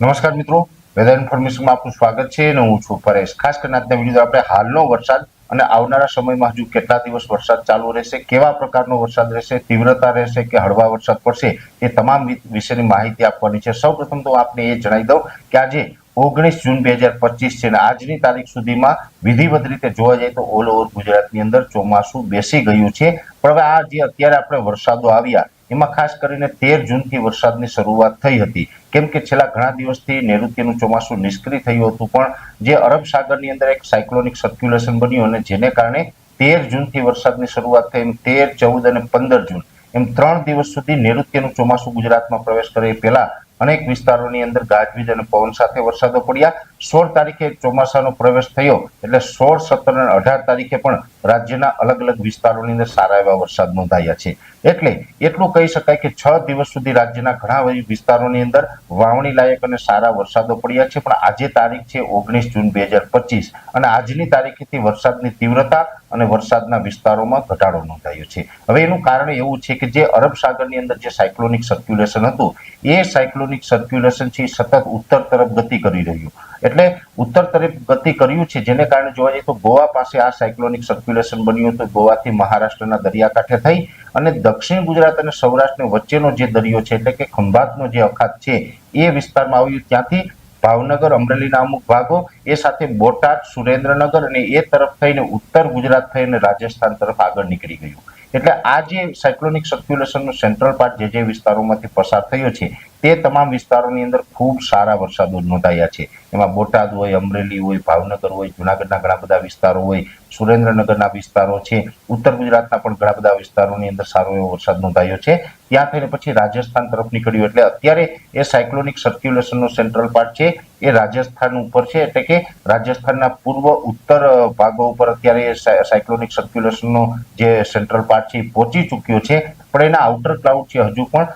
નમસ્કાર મિત્રો, વેધર ઇન્ફોર્મેશનમાં આપનું સ્વાગત છે અને હું છું પરેશ. ખાસ કરીને આજના વીડિયો આપણે હાલનો વરસાદ અને આવનારા સમયમાં હજુ કેટલા દિવસ વરસાદ ચાલુ રહેશે, કેવા પ્રકારનો વરસાદ રહેશે, તીવ્રતા રહેશે કે હળવા વરસાદ પડશે, એ તમામ વિશેની માહિતી આપવાની છે. સૌપ્રથમ તો આપને એ જણાવી દઉં કે આજે ઓગણીસ જૂન બે હજાર પચીસ છે અને આજની તારીખ સુધીમાં વિધિવત રીતે જોવા જાય તો ઓલ ઓવર ગુજરાતની અંદર ચોમાસું બેસી ગયું છે. પણ હવે આ જે અત્યારે આપણે વરસાદો આવ્યા એમાં ખાસ કરીને તેર જૂનથી વરસાદની શરૂઆત થઈ હતી. કેમ કે છેલ્લા ઘણા દિવસથી નૈઋત્યનું ચોમાસું નિષ્ક્રિય થયું હતું, પણ જે અરબ સાગરની અંદર એક સાયક્લોનિક સર્ક્યુલેશન બન્યું અને જેને કારણે તેર જૂનથી વરસાદની શરૂઆત થઈ એમ તેર, ચૌદ અને પંદર જૂન એમ ત્રણ દિવસ સુધી નૈઋત્યનું ચોમાસું ગુજરાતમાં પ્રવેશ કરે એ પહેલા અનેક વિસ્તારોની અંદર ગાજવીજ અને પવન સાથે વરસાદો પડ્યા. સોળ તારીખે ચોમાસાનો પ્રવેશ થયો. એટલે સોળ, સત્તર અને અઢાર તારીખે પણ રાજ્યના અલગ અલગ વિસ્તારોની અંદર સારા એવા વરસાદ નોંધાયા છે. એટલે એટલું કહી શકાય કે છ દિવસ સુધી રાજ્યના ઘણા વિસ્તારોની અંદર વાવણી લાયક અને સારા વરસાદો પડ્યા છે. પણ આજે તારીખ છે ઓગણીસ જૂન બે હજાર પચીસ અને આજની તારીખેથી વરસાદની તીવ્રતા અને વરસાદના વિસ્તારોમાં ઘટાડો નોંધાયો છે. હવે એનું કારણ એવું છે કે જે અરબ સાગરની અંદર જે સાયક્લોનિક સર્ક્યુલેશન હતું, એ સાયક્લોનિક સર્ક્યુલેશન છે સતત ઉત્તર તરફ ગતિ કરી રહ્યું. એટલે ઉત્તર તરફ ગતિ કર્યું છે, જેને કારણે જોવા જઈએ તો ગોવા પાસે આ સાયક્લોનિક સર્ક્યુલેશન બન્યું હતું. ગોવાથી મહારાષ્ટ્રના દરિયાકાંઠે થઈ અને દક્ષિણ ગુજરાત અને સૌરાષ્ટ્ર વચ્ચેનો જે દરિયો છે, એટલે કે ખંભાતનો જે અખાત છે, એ વિસ્તારમાં આવ્યું. ત્યાંથી ભાવનગર અમરેલીના અમુક ભાગો, એ સાથે બોટાદ, સુરેન્દ્રનગર અને એ તરફ થઈને ઉત્તર ગુજરાત થઈને રાજસ્થાન તરફ આગળ નીકળી ગયું. એટલે આ જે સાયક્લોનિક સર્ક્યુલેશનનો સેન્ટ્રલ પાર્ટ જે જે વિસ્તારોમાંથી પસાર થયો છે તે તમામ વિસ્તારોની અંદર ખૂબ સારા વરસાદો નોંધાયા છે. એમાં બોટાદ હોય, અમરેલી હોય, ભાવનગર હોય, જુનાગઢના ઘણા બધા વિસ્તારો હોય, સુરેન્દ્રનગરના વિસ્તારો છે, ઉત્તર ગુજરાતના પણ ઘણા બધા વિસ્તારોની અંદર સારો એવો વરસાદ નોંધાયો છે. ત્યાં થઈને પછી રાજસ્થાન તરફ નીકળ્યું એટલે અત્યારે એ સાયક્લોનિક સર્ક્યુલેશનનો સેન્ટ્રલ પાર્ટ છે. એ રાજસ્થાન ઉપર છે એટલે કે રાજસ્થાનના પૂર્વ ઉત્તર ભાગો ઉપર અત્યારે સાયક્લોનિક સર્ક્યુલેશનનો જે સેન્ટ્રલ પાર્ટ છે એ પહોંચી ચૂક્યો છે. પણ એના આઉટર ક્લાઉડ છે, હજુ પણ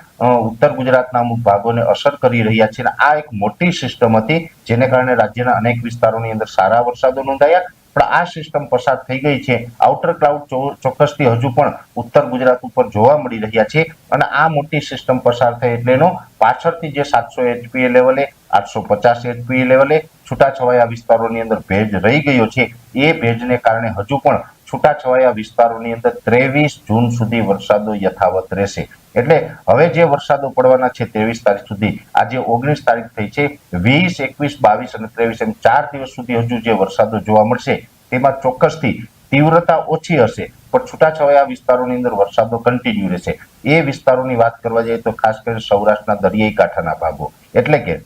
ઉત્તર ગુજરાતના અમુક ભાગોને અસર કરી રહ્યા છે અને આ એક મોટી સિસ્ટમ હતી જેને કારણે રાજ્યના અનેક વિસ્તારોની અંદર સારા વરસાદો નોંધાયા. પણ આ સિસ્ટમ પસાર થઈ ગઈ છે. આઉટર ક્લાઉડ ચોક્કસથી હજુ પણ ઉત્તર ગુજરાત ઉપર જોવા મળી રહ્યા છે અને આ મોટી સિસ્ટમ પસાર થઈ એટલે એનો પાછળથી જે સાતસો એચપીએ લેવલે આઠસો પચાસ એચપીએ લેવલે છૂટાછવાયા વિસ્તારોની અંદર ભેજ રહી ગયો છે. એ ભેજને કારણે હજુ પણ છૂટાછવાયા વિસ્તારોની અંદર ત્રેવીસ જૂન સુધી વરસાદો યથાવત રહેશે. એટલે હવે જે વરસાદો પડવાના છે ત્રેવીસ તારીખ સુધી, આજે ઓગણીસ તારીખ થઈ છે, વીસ, એકવીસ, બાવીસ અને ત્રેવીસ એમ ચાર દિવસ સુધી હજુ જે વરસાદો જોવા મળશે, તેમાં ચોક્કસથી તીવ્રતા ઓછી હશે, પણ છૂટાછવાયા વિસ્તારોની અંદર વરસાદો કન્ટિન્યુ રહેશે. એ વિસ્તારોની વાત કરવા જઈએ તો ખાસ કરીને સૌરાષ્ટ્રના દરિયાઈ કાંઠાના ભાગો. એટલે કે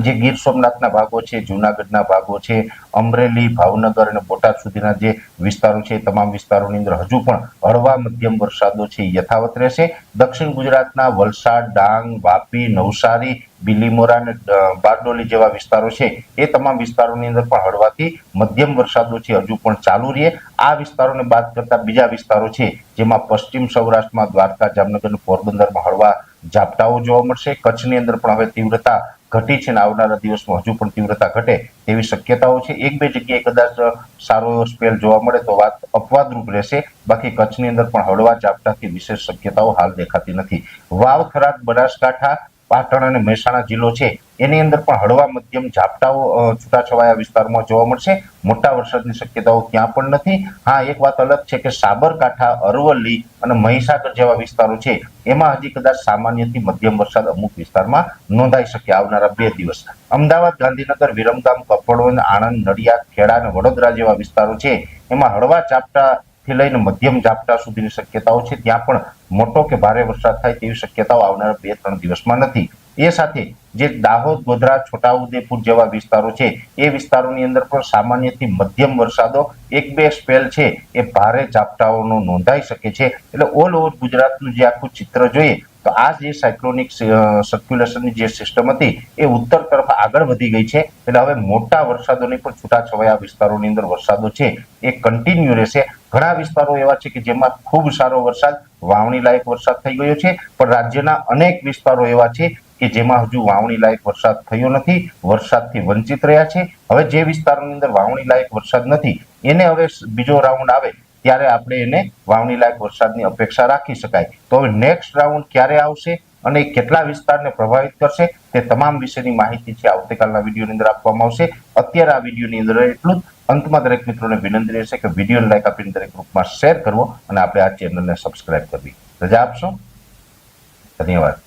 જે ગીર સોમનાથના ભાગો છે, જુનાગઢના ભાગો છે, અમરેલી, ભાવનગર અને બોટાદ સુધીના જે વિસ્તારો છે તમામ વિસ્તારોની અંદર હજુ પણ હળવા મધ્યમ વરસાદો છે યથાવત રહેશે. દક્ષિણ ગુજરાતના વલસાડ, ડાંગ, વાપી, નવસારી, બિલીમોરા અને બારડોલી જેવા વિસ્તારો છે, એ તમામ વિસ્તારોની અંદર પણ હળવાથી મધ્યમ વરસાદો છે, હજુ પણ ચાલુ રહે. આ વિસ્તારોને બાદ કરતા બીજા વિસ્તારો છે, જેમાં પશ્ચિમ સૌરાષ્ટ્રમાં દ્વારકા, જામનગર પોરબંદરમાં હળવા ઝાપટાઓ જોવા મળશે. કચ્છની અંદર પણ હવે તીવ્રતા ઘટી છે અને આવનારા દિવસમાં હજુ પણ તીવ્રતા ઘટે તેવી શક્યતાઓ છે. એક બે જગ્યાએ કદાચ સારો એવો સ્પેલ જોવા મળે તો વાત અપવાદરૂપ રહેશે. બાકી કચ્છની અંદર પણ હળવા ઝાપટાથી વિશેષ શક્યતાઓ હાલ દેખાતી નથી. વાવ, થરાદ, બનાસકાંઠા, પાટણ અને મહેસાણા જિલ્લો છે. એની અંદર પણ હળવા મધ્યમ ઝાપટાઓ છૂટાછવાયા વિસ્તારમાં જોવા મળશે. મોટા વરસાદની શક્યતાઓ ત્યાં પણ નથી. હા, એક વાત અલગ છે કે સાબરકાંઠા, અરવલ્લી અને મહીસાગર જેવા વિસ્તારો છે, એમાં હજી કદાચ સામાન્યથી મધ્યમ વરસાદ અમુક વિસ્તારમાં નોંધાઈ શકે આવનારા બે દિવસ. અમદાવાદ, ગાંધીનગર, વિરમગામ કપડવંજ આણંદ, નડિયાદ, ખેડા અને વડોદરા જેવા વિસ્તારો છે, એમાં હળવા ઝાપટા થી લઈને મધ્યમ ઝાપટા સુધીની શક્યતાઓ છે. ત્યાં પણ મોટો કે ભારે વરસાદ થાય તેવી શક્યતાઓ આવનારા બે, ત્રણ દિવસમાં નથી. એ સાથે જે દાહોદ, ગોધરા, છોટાઉદેપુર જેવા વિસ્તારો છે, એ વિસ્તારોની અંદર પણ સામાન્યથી મધ્યમ વરસાદો એક બે સ્પેલ છે, એ ભારે ઝાપટાઓનો નોંધાઈ શકે છે. એટલે ઓલ ઓવર ગુજરાતનું જે આખું ચિત્ર જોઈએ, તો આ જે સાયક્લોનિક સર્ક્યુલેશનની જે સિસ્ટમ હતી, એ ઉત્તર તરફ આગળ વધી ગઈ છે. એટલે હવે મોટા વરસાદોની પણ છૂટાછવાયા વિસ્તારોની અંદર વરસાદો છે, એ કન્ટિન્યુ રહેશે. ઘણા વિસ્તારો એવા છે કે જેમાં ખૂબ સારો વરસાદ, વાવણી લાયક વરસાદ થઈ ગયો છે. પણ રાજ્યના અનેક વિસ્તારો એવા છે કે જેમાં હજુ વાવણી લાયક વરસાદ થયો નથી, વરસાદથી વંચિત રહ્યા છે. હવે જે વિસ્તારોની અંદર વાવણી લાયક વરસાદ નથી, એને હવે બીજો રાઉન્ડ આવે, ત્યારે આપણે એને વાવણી લાયક વરસાદની અપેક્ષા રાખી શકાય. તો હવે નેક્સ્ટ રાઉન્ડ ક્યારે આવશે અને કેટલા વિસ્તારને પ્રભાવિત કરશે, તે તમામ વિશેની માહિતી છે, આવતીકાલના વિડીયોની અંદર આપવામાં આવશે. અત્યારે આ વિડીયોની અંદર એટલું જ. અંતમાં દરેક મિત્રોને વિનંતી રહેશે કે વીડિયો લાઈક આપીને દરેક ગ્રુપમાં શેર કરવો અને આપણે આ ચેનલને સબસ્ક્રાઇબ કરવી. રજા આપશો? ધન્યવાદ.